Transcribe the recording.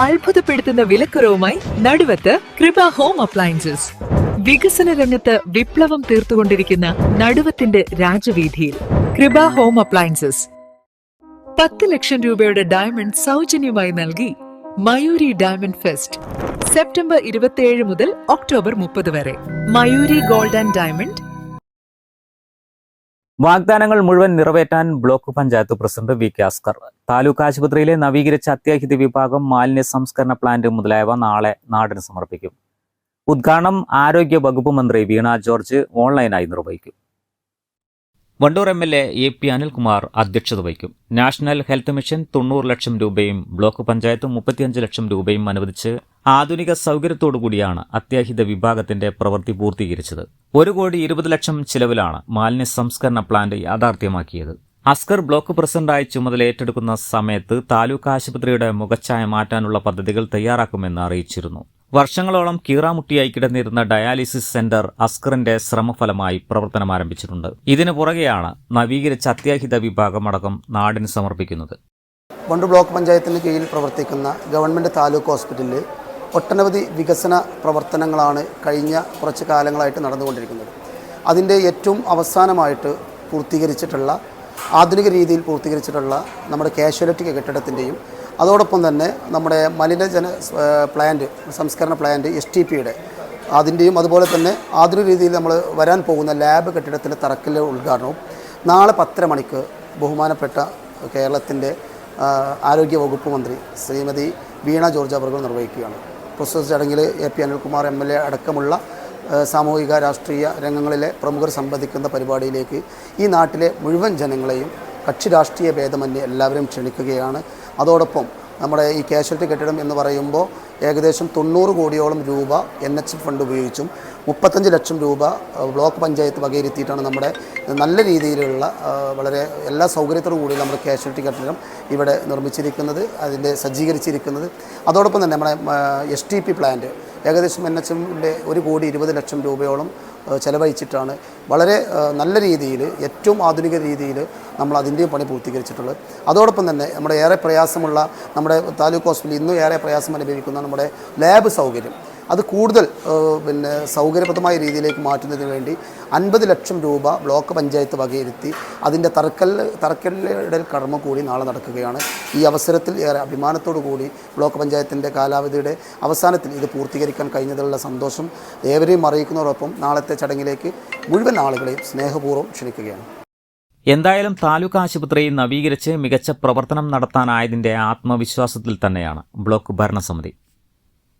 അത്ഭുതപ്പെടുത്തുന്ന വിലക്കുറവുമായി നടുവത്ത് കൃപ home appliances. വികസന രംഗത്ത് വിപ്ലവം തീർത്തുകൊണ്ടിരിക്കുന്ന നടുവത്തിന്റെ രാജവീതിയിൽ കൃപ ഹോം അപ്ലയൻസസ്. പത്ത് ലക്ഷം രൂപയുടെ ഡയമണ്ട് സൗജന്യമായി നൽകി മയൂരി ഡയമണ്ട് ഫെസ്റ്റ്. സെപ്റ്റംബർ ഇരുപത്തിയേഴ് മുതൽ ഒക്ടോബർ മുപ്പത് വരെ. മയൂരി ഗോൾഡ് ആൻഡ് ഡയമണ്ട് വാഗ്ദാനങ്ങൾ മുഴുവൻ നിറവേറ്റാൻ block panchayat president V K Askar. Taluk ആശുപത്രിയിലെ നവീകരിച്ച അത്യാഹിത വിഭാഗം മാലിന്യ സംസ്കരണ പ്ലാന്റ് മുതലായവ നാളെ നാടിന് സമർപ്പിക്കും. ഉദ്ഘാടനം ആരോഗ്യ വകുപ്പ് മന്ത്രി വീണ ജോർജ് ഓൺലൈനായി നിർവഹിക്കും. Wandoor M L A A P Anilkumar അധ്യക്ഷത വഹിക്കും. നാഷണൽ ഹെൽത്ത് മിഷൻ തൊണ്ണൂറ് ലക്ഷം രൂപയും ബ്ലോക്ക് പഞ്ചായത്ത് മുപ്പത്തിയഞ്ച് ലക്ഷം രൂപയും അനുവദിച്ച് ആധുനിക സൗകര്യത്തോടുകൂടിയാണ് അത്യാഹിത വിഭാഗത്തിന്റെ പ്രവൃത്തി പൂർത്തീകരിച്ചത്. ഒരു കോടി ഇരുപത് ലക്ഷം ചിലവിലാണ് മാലിന്യ സംസ്കരണ പ്ലാന്റ് യാഥാർത്ഥ്യമാക്കിയത്. അസ്കർ ബ്ലോക്ക് പ്രസിഡന്റായി ചുമതല ഏറ്റെടുക്കുന്ന സമയത്ത് താലൂക്ക് ആശുപത്രിയുടെ മുഖച്ഛായ മാറ്റാനുള്ള പദ്ധതികൾ തയ്യാറാക്കുമെന്ന് അറിയിച്ചിരുന്നു. വർഷങ്ങളോളം കീറാമുട്ടിയായി കിടന്നിരുന്ന ഡയാലിസിസ് സെന്റർ അസ്കറിന്റെ ശ്രമഫലമായി പ്രവർത്തനം ആരംഭിച്ചിട്ടുണ്ട്. ഇതിനു പുറകെയാണ് നവീകരിച്ച അത്യാഹിത വിഭാഗമടക്കം നാടിന് സമർപ്പിക്കുന്നത്. വണ്ടൂർ ബ്ലോക്ക് പഞ്ചായത്തിന് കീഴിൽ പ്രവർത്തിക്കുന്ന ഗവൺമെന്റ് താലൂക്ക് ഹോസ്പിറ്റലിൽ ഒട്ടനവധി വികസന പ്രവർത്തനങ്ങളാണ് കഴിഞ്ഞ കുറച്ച് കാലങ്ങളായിട്ട് നടന്നുകൊണ്ടിരിക്കുന്നത്. അതിന്റെ ഏറ്റവും അവസാനമായിട്ട് പൂർത്തീകരിച്ചിട്ടുള്ള ആധുനിക രീതിയിൽ പൂർത്തീകരിച്ചിട്ടുള്ള നമ്മുടെ കാഷ്വാലിറ്റി കെട്ടിടത്തിന്റെയും അതോടൊപ്പം തന്നെ നമ്മുടെ മലിനജന പ്ലാന്റ് സംസ്കരണ പ്ലാന്റ് എസ് ടി പിയുടെ അതിന്റെയും അതുപോലെ തന്നെ ആധുനിക രീതിയിൽ നമ്മൾ വരാൻ പോകുന്ന ലാബ് കെട്ടിടത്തിന്റെ തറക്കല്ല് ഉദ്ഘാടനവും നാളെ പത്തര മണിക്ക് ബഹുമാനപ്പെട്ട കേരളത്തിന്റെ ആരോഗ്യ വകുപ്പ് മന്ത്രി ശ്രീമതി വീണ ജോർജ് അവർ നിർവഹിക്കുകയാണ്. പ്രൊസസ് ചടങ്ങിൽ A P Anilkumar M L A അടക്കമുള്ള സാമൂഹിക രാഷ്ട്രീയ രംഗങ്ങളിലെ പ്രമുഖർ സംബന്ധിക്കുന്ന പരിപാടിയിലേക്ക് ഈ നാട്ടിലെ മുഴുവൻ ജനങ്ങളെയും കക്ഷി രാഷ്ട്രീയ ഭേദമന്യേ എല്ലാവരും ക്ഷണിക്കുകയാണ്. അതോടൊപ്പം നമ്മുടെ ഈ കാശ്വലിറ്റി കെട്ടിടം എന്ന് പറയുമ്പോൾ ഏകദേശം തൊണ്ണൂറ് കോടിയോളം രൂപ എൻ എച്ച് ഫണ്ട് ഉപയോഗിച്ചും മുപ്പത്തഞ്ച് ലക്ഷം രൂപ ബ്ലോക്ക് പഞ്ചായത്ത് വകയിരുത്തിയിട്ടാണ് നമ്മുടെ നല്ല രീതിയിലുള്ള വളരെ എല്ലാ സൗകര്യത്തോടും കൂടി നമ്മുടെ കാശ്വലിറ്റി കെട്ടിടം ഇവിടെ നിർമ്മിച്ചിരിക്കുന്നത് അതിന്റെ സജ്ജീകരിച്ചിരിക്കുന്നത്. അതോടൊപ്പം തന്നെ നമ്മുടെ എസ് ടി പി പ്ലാന്റ് ഏകദേശം എൻ എച്ച് എമ്മിന്റെ ഒരു കോടി ഇരുപത് ലക്ഷം രൂപയോളം ചെലവഴിച്ചിട്ടാണ് വളരെ നല്ല രീതിയിൽ ഏറ്റവും ആധുനിക രീതിയിൽ നമ്മൾ അതിന്റെയും പണി പൂർത്തീകരിച്ചിട്ടുള്ളത്. അതോടൊപ്പം തന്നെ നമ്മുടെ ഏറെ പ്രയാസമുള്ള നമ്മുടെ താലൂക്ക് ഹോസ്പിറ്റലിൽ ഇന്നും ഏറെ പ്രയാസം അനുഭവിക്കുന്ന നമ്മുടെ ലാബ് സൗകര്യം. അത് കൂടുതൽ പിന്നെ സൗകര്യപ്രദമായ രീതിയിലേക്ക് മാറ്റുന്നതിന് വേണ്ടി അൻപത് ലക്ഷം രൂപ ബ്ലോക്ക് പഞ്ചായത്ത് വകയിരുത്തി അതിന്റെ തറക്കൽ തറക്കല്ലിടൽ കർമ്മം കൂടി നാളെ നടക്കുകയാണ്. ഈ അവസരത്തിൽ ഏറെ അഭിമാനത്തോടു കൂടി ബ്ലോക്ക് പഞ്ചായത്തിന്റെ കാലാവധിയുടെ അവസാനത്തിൽ ഇത് പൂർത്തീകരിക്കാൻ കഴിഞ്ഞതിലുള്ള സന്തോഷം ഏവരെയും അറിയിക്കുന്നതോടൊപ്പം നാളത്തെ ചടങ്ങിലേക്ക് മുഴുവൻ ആളുകളെയും സ്നേഹപൂർവം ക്ഷണിക്കുകയാണ്. എന്തായാലും താലൂക്ക് ആശുപത്രി നവീകരിച്ച് മികച്ച പ്രവർത്തനം നടത്താനായതിന്റെ ആത്മവിശ്വാസത്തിൽ തന്നെയാണ് ബ്ലോക്ക് ഭരണസമിതി.